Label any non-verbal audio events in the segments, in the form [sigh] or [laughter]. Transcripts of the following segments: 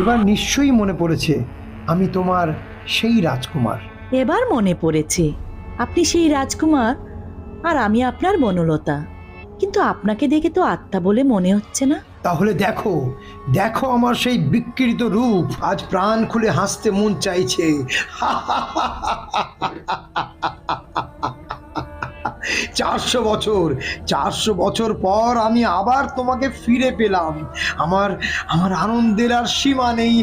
এবার নিশ্চয়ই মনে পড়েছে আমি তোমার সেই রাজকুমার। এবার মনে পড়েছে আপনি সেই রাজকুমার আর আমি আপনার বনলতা। কিন্তু আপনাকে দেখে তো আত্মা বলে মনে হচ্ছে না। তাহলে দেখো দেখো আমার সেই বিকৃত রূপ আজ প্রাণ খুলে হাসতে মন চাইছে। [laughs] চারশো বছর চারশো বছর পর আমি আবার তোমাকে ফিরে পেলাম। আমার আমার আনন্দের আর সীমা নেই।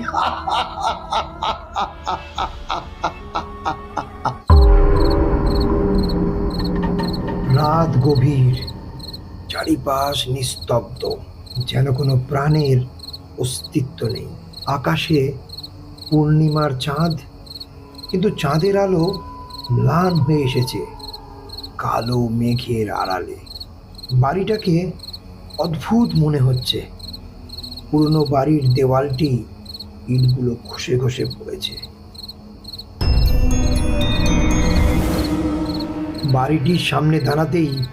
রাত গভীর, চারিপাশ নিস্তব্ধ, যেন কোনো প্রাণের অস্তিত্ব নেই। আকাশে পূর্ণিমার চাঁদ, কিন্তু চাঁদের আলো ম্লান হয়ে এসেছে। কালো মেঘের আড়ালে। বাড়িটাকে অদ্ভুত মনে হচ্ছে। পুরনো বাড়ির দেওয়ালটি ইটগুলো খসে ঘষে পড়েছে। বাড়িটির সামনে দাঁড়াতেই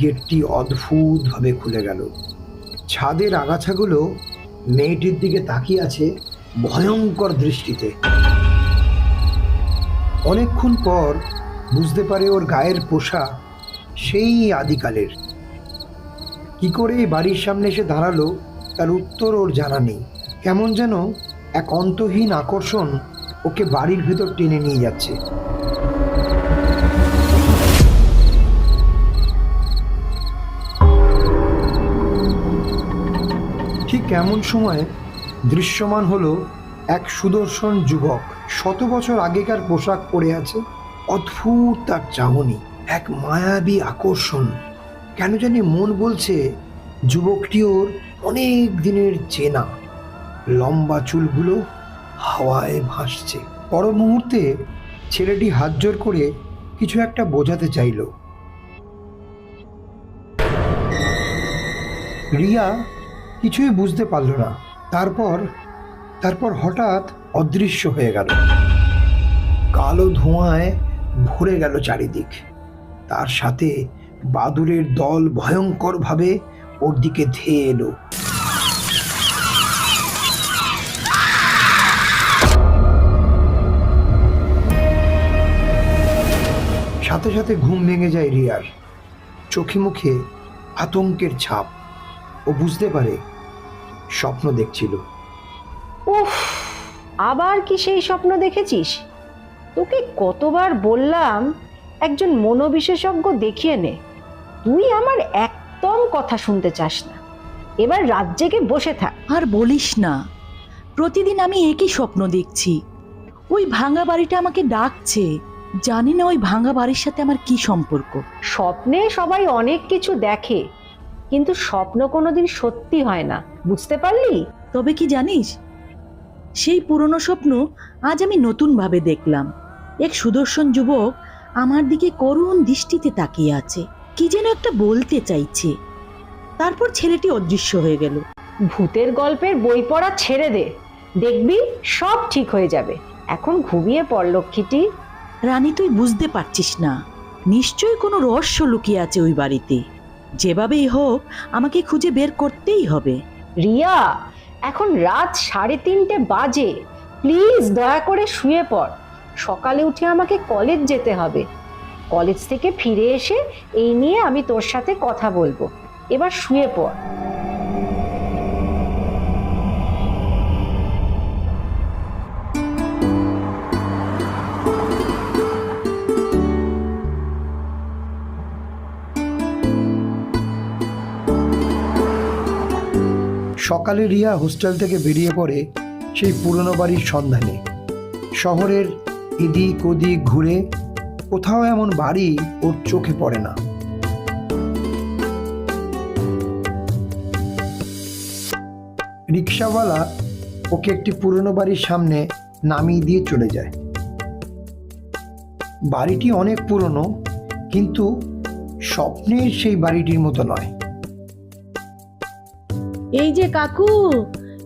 গেটটি অদ্ভুতভাবে খুলে গেল। ছাদের আগাছাগুলো মেয়েটির দিকে তাকিয়ে আছে ভয়ঙ্কর দৃষ্টিতে। অনেকক্ষণ পর বুঝতে পারে ওর গায়ের পোশাক সেই আদিকালের। কি করে বাড়ির সামনে এসে দাঁড়াল তার উত্তর ওর জানা নেই। কেমন যেন এক অন্তহীন আকর্ষণ ওকে বাড়ির ভেতর টেনে নিয়ে যাচ্ছে। ঠিক এমন সময় দৃশ্যমান হলো এক সুদর্শন যুবক। শত বছর আগেকার পোশাক পরে আছে। অদ্ভুত তার চাহনি, এক মায়াবী আকর্ষণ। কেন জানি মন বলছে যুবকটি ওর অনেক দিনের চেনা। লম্বা চুলগুলো হাওয়ায় ভাসছে। পর মুহূর্তে ছেলেটি হাত জোর করে কিছু একটা বোঝাতে চাইল। রিয়া কিছুই বুঝতে পারল না। তারপর তারপর হঠাৎ অদৃশ্য হয়ে গেল। কালো ধোঁয়ায় ভরে গেল চারিদিক। তার সাথে বাদুরের দল ভয়ঙ্করভাবে ওর দিকে ধেয়ে এলো। সাথে সাথে ঘুম ভেঙে যায় রিয়ার। চোখে মুখে আতঙ্কের ছাপ। ও বুঝতে পারে, স্বপ্ন দেখছিল। উফ, আবার কি সেই স্বপ্ন দেখেছিস? তোকে কতবার বললাম একজন মনোবিশেষজ্ঞ দেখিয়ে নে। তুই আমার একদম কথা শুনতে চাস না। এবার রাত জেগে বসে থাক। আর বলিস না। প্রতিদিন আমি একই স্বপ্ন দেখছি। ওই ভাঙা বাড়িটা আমাকে ডাকছে। জানি না ওই ভাঙা বাড়ির সাথে আমার কি সম্পর্ক। স্বপ্নে সবাই অনেক কিছু দেখে কিন্তু স্বপ্ন কোনোদিন সত্যি হয় না। বুঝতে পারলি? তবে কি জানিস সেই পুরনো স্বপ্ন আজ আমি নতুনভাবে দেখলাম। এক সুদর্শন যুবক আমার দিকে করুণ দৃষ্টিতে তাকিয়ে আছে। কি যেন একটা বলতে চাইছে। তারপর ছেলেটি অদৃশ্য হয়ে গেল। ভূতের গল্পের বই পড়া ছেড়ে দে। দেখবি সব ঠিক হয়ে যাবে। এখন ঘুমিয়ে পড় লক্ষ্মীটি। রানী তুই বুঝতে পারছিস না। নিশ্চয়ই কোনো রহস্য লুকিয়ে আছে ওই বাড়িতে। যেভাবেই হোক আমাকে খুঁজে বের করতেই হবে। রিয়া এখন রাত সাড়ে তিনটে বাজে। প্লিজ দয়া করে শুয়ে পড়। সকালে উঠে আমাকে কলেজ যেতে হবে। কলেজ থেকে ফিরে এসে এই নিয়ে আমি তোর সাথে কথা বলব। এবার শুয়ে পড়। সকালে রিয়া হোস্টেল থেকে বেরিয়ে পড়ে সেই পুরনো বাড়ির সন্ধানে। শহরের এদিক ওদিক ঘুরে কোথাও এমন বাড়ি ওর চোখে পড়ে না। রিক্সাওয়ালা ওকে একটি পুরনো বাড়ির সামনে নামিয়ে দিয়ে চলে যায়। বাড়িটি অনেক পুরনো, কিন্তু স্বপ্নের সেই বাড়িটির মতো নয়। এই যে কাকু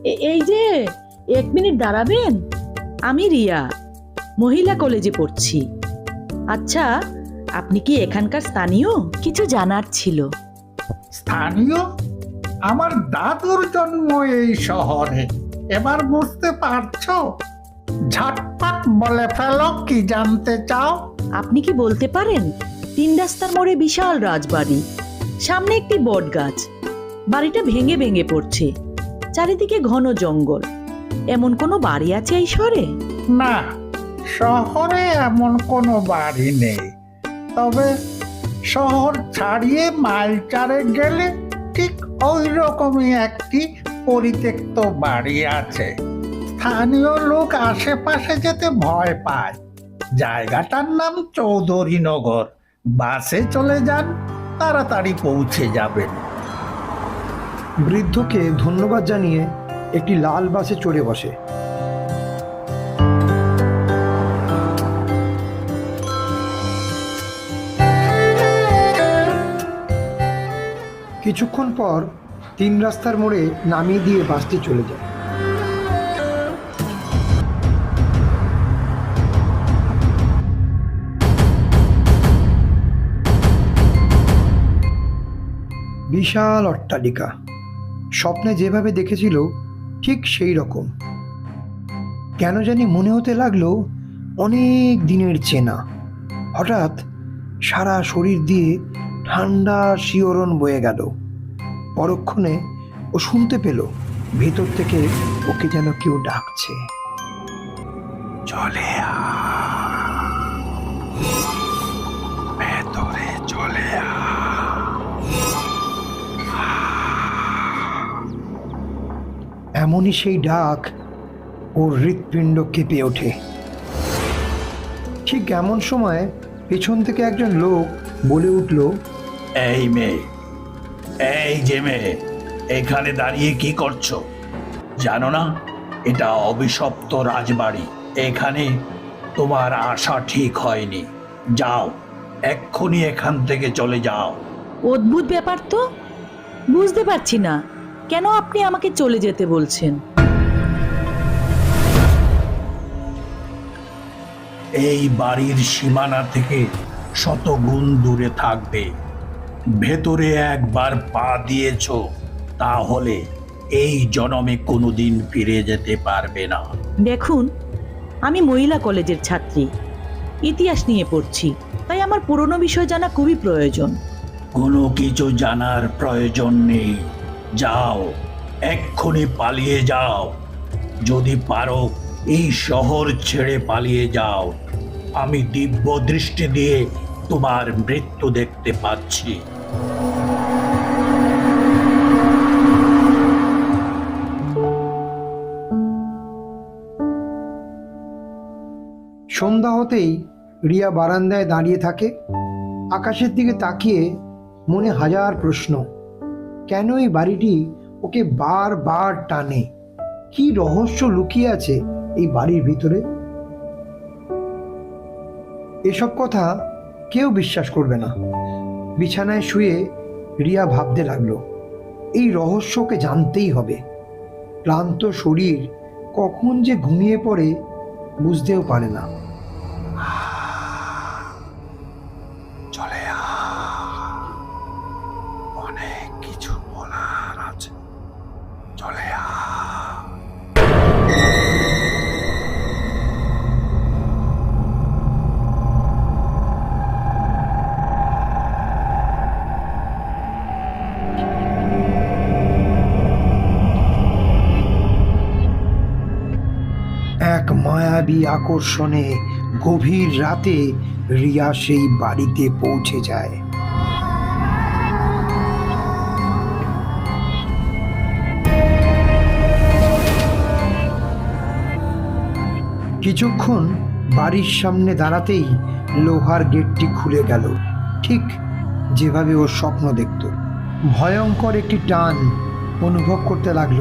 এই যে, এক মিনিট দাঁড়াবেন। আমি রিয়া। মহিলা কলেজে পড়ছি। আচ্ছা আপনি কি এখানকার স্থানীয়? কিছু জানার ছিল। স্থানীয়? আমার দাদুর জন্ম এই শহরে। এবার বুঝতে পারছ? ঝটপট বলে ফেলো কি জানতে চাও? আপনি কি বলতে পারেন? তিন রাস্তার মোড়ে বিশাল রাজবাড়ি। সামনে একটি বট গাছ বাড়িটা ভেঙে ভেঙে পড়ছে। চারিদিকে ঘন জঙ্গল। এমন কোনো বাড়ি আছে এই শহরে? না শহরে এমন কোনো বাড়ি নেই। তবে শহর ছাড়িয়ে মাইল চারে গেলে ঠিক ওই রকমই একটি পরিত্যক্ত বাড়ি আছে। স্থানীয় লোক আশেপাশে যেতে ভয় পায়। জায়গাটার নাম চৌধুরীনগর বাসে চলে যান, তাড়াতাড়ি পৌঁছে যাবেন। বৃদ্ধকে ধন্যবাদ জানিয়ে একটি লাল বাসে চড়ে বসে। কিছুক্ষণ পর তিন রাস্তার মোড়ে নামিয়ে দিয়ে বাসটি চলে যায়। বিশাল অট্টালিকা। স্বপ্নে যেভাবে দেখেছিল, ঠিক সেই রকম। কেন জানি মনে হতে লাগল, অনেক দিনের চেনা। হঠাৎ সারা শরীর দিয়ে ঠান্ডা শিওরণ বয়ে গেল। পরক্ষণে ও শুনতে পেল ভেতর থেকে ওকে যেন কেউ ডাকছে। চলে ভেতরে চলে এমনই সেই ডাক ওর হৃৎপিণ্ড কেঁপে ওঠে। ঠিক এমন সময় পেছন থেকে একজন লোক বলে উঠল এই মেয়ে এই যে মেয়ে এখানে দাঁড়িয়ে কি করছ? জানো না এটা অভিশপ্ত রাজবাড়ি। এখানে তোমার আশা ঠিক হয়নি। যাও এক্ষুনি এখান থেকে চলে যাও। অদ্ভুত ব্যাপার তো। বুঝতে পারছি না কেন আপনি আমাকে চলে যেতে বলছেন? এই বাড়ির সীমানা থেকে শত গুণ দূরে থাকবে। ভেতরে একবার পা দিয়েছ তাহলে এই জনমে কোনোদিন ফিরে যেতে পারবে না। দেখুন আমি মহিলা কলেজের ছাত্রী। ইতিহাস নিয়ে পড়ছি তাই আমার পুরনো বিষয় জানা খুবই প্রয়োজন। কোনো কিছু জানার প্রয়োজন নেই। যাও এক্ষুনি পালিয়ে যাও। যদি পারো এই শহর ছেড়ে পালিয়ে যাও। আমি দিব্য দৃষ্টি দিয়ে তোমার মৃত্যু দেখতে পাচ্ছি। সন্ধ্যা হতেই রিয়া বারান্দায় দাঁড়িয়ে থাকে। আকাশের দিকে তাকিয়ে মনে হাজার প্রশ্ন। কেন এই বাড়িটি ওকে বারবার টানে? কি রহস্য লুকিয়ে আছে এই বাড়ির ভিতরে? এসব কথা কেউ বিশ্বাস করবে না। বিছানায় শুয়ে রিয়া ভাবতে লাগল, এই রহস্যকে জানতেই হবে। ক্লান্ত শরীর কখন যে ঘুমিয়ে পড়ে বুঝতেও পারে না। মায়াবী আকর্ষণে গভীর রাতে রিয়া সেই বাড়িতে পৌঁছে যায়। কিছুক্ষণ বাড়ির সামনে দাঁড়াতেই লোহার গেটটি খুলে গেল। ঠিক যেভাবে ওর স্বপ্ন দেখত। ভয়ঙ্কর একটি টান অনুভব করতে লাগল।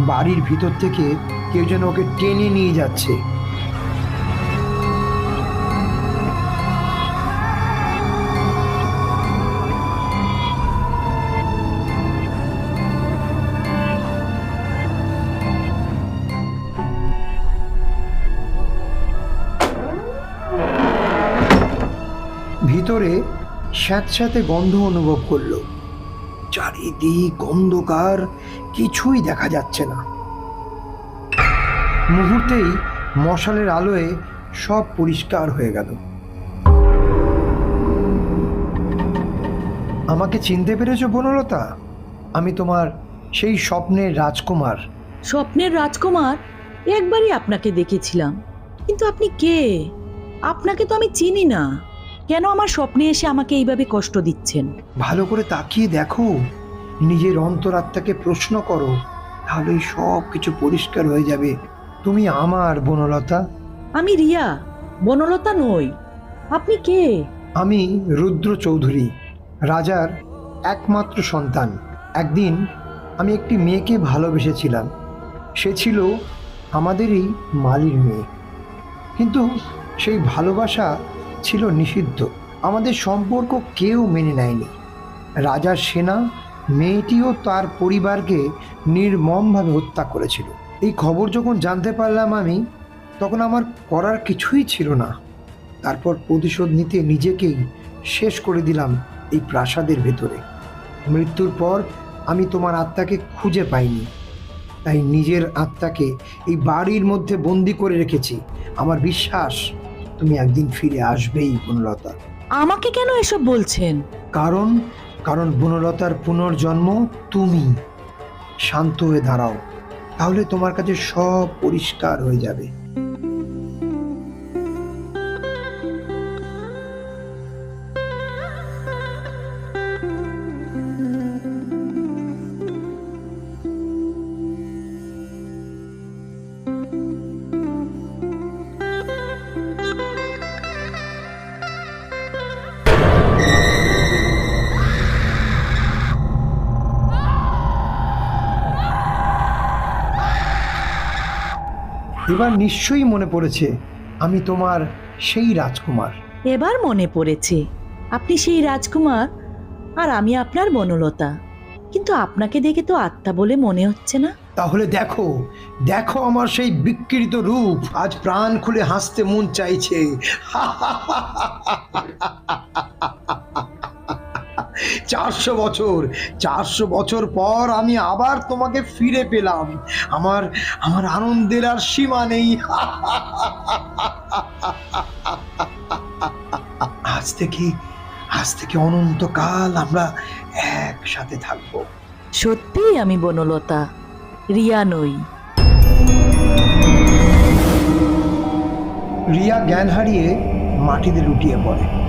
বাড়ির ভিতর থেকে কেউ যেন ওকে টেনে নিয়ে যাচ্ছে। ভিতরে স্যাঁতস্যাঁতে গন্ধ অনুভব করল। চারিদিক অন্ধকার, কিছুই দেখা যাচ্ছে না। মুহূর্তেই মশালের আলোয় সব পরিষ্কার হয়ে গেল। আমাকে চিনতে পেরেছ বনলতা? আমি তোমার সেই স্বপ্নের রাজকুমার। স্বপ্নের রাজকুমার? একবারই আপনাকে দেখেছিলাম। কিন্তু আপনি কে? আপনাকে তো আমি চিনি না। কেন আমার স্বপ্নে এসে আমাকে এইভাবে কষ্ট দিচ্ছেন? ভালো করে তাকিয়ে দেখো। নিজের অন্তরাত্মাকে প্রশ্ন করো তাহলেই সব কিছু পরিষ্কার হয়ে যাবে। তুমি আমার বনলতা। আমি রিয়া বনলতা নই। আপনি কে? আমি রুদ্র চৌধুরী রাজার একমাত্র সন্তান। একদিন আমি একটি মেয়েকে ভালোবেসেছিলাম। সে ছিল আমাদেরই মালির মেয়ে। কিন্তু সেই ভালোবাসা ছিল নিষিদ্ধ। আমাদের সম্পর্ক কেউ মেনে নেয়নি। রাজার সেনা, মেয়েটিও তার পরিবারকে নির্মমভাবে হত্যা করেছিল। এই খবর যখন জানতে পারলাম আমি, তখন আমার করার কিছুই ছিল না। তারপর প্রতিশোধ নিতে নিজেকেই শেষ করে দিলাম এই প্রাসাদের ভেতরে। মৃত্যুর পর আমি তোমার আত্মাকে খুঁজে পাইনি। তাই নিজের আত্মাকে এই বাড়ির মধ্যে বন্দি করে রেখেছি। আমার বিশ্বাস তুমি একদিন ফিরে আসবেই বনলতা। আমাকে কেন এসব বলছেন? কারণ কারণ বনলতার পুনর্জন্ম তুমি। শান্ত হয়ে দাঁড়াও তাহলে তোমার কাছে সব পরিষ্কার হয়ে যাবে। এবার নিশ্চয়ই মনে পড়েছে আমি তোমার সেই রাজকুমার। এবার মনে পড়েছে আপনি সেই রাজকুমার আর আমি আপনার বনলতা কিন্তু আপনাকে দেখে তো আত্মা বলে মনে হচ্ছে না। তাহলে দেখো দেখো আমার সেই বিকৃত রূপ আজ প্রাণ খুলে হাসতে মন চাইছে। [laughs] চারশো বছর চারশো বছর পর আমি আবার তোমাকে ফিরে পেলাম। আমার আমার আনন্দের আর সীমা নেই। আজ থেকে আজ থেকে অনন্তকাল আমরা একসাথে থাকব। সত্যিই আমি বনলতা রিয়া নই। রিয়া জ্ঞান হারিয়ে মাটিতে লুটিয়ে পড়ে।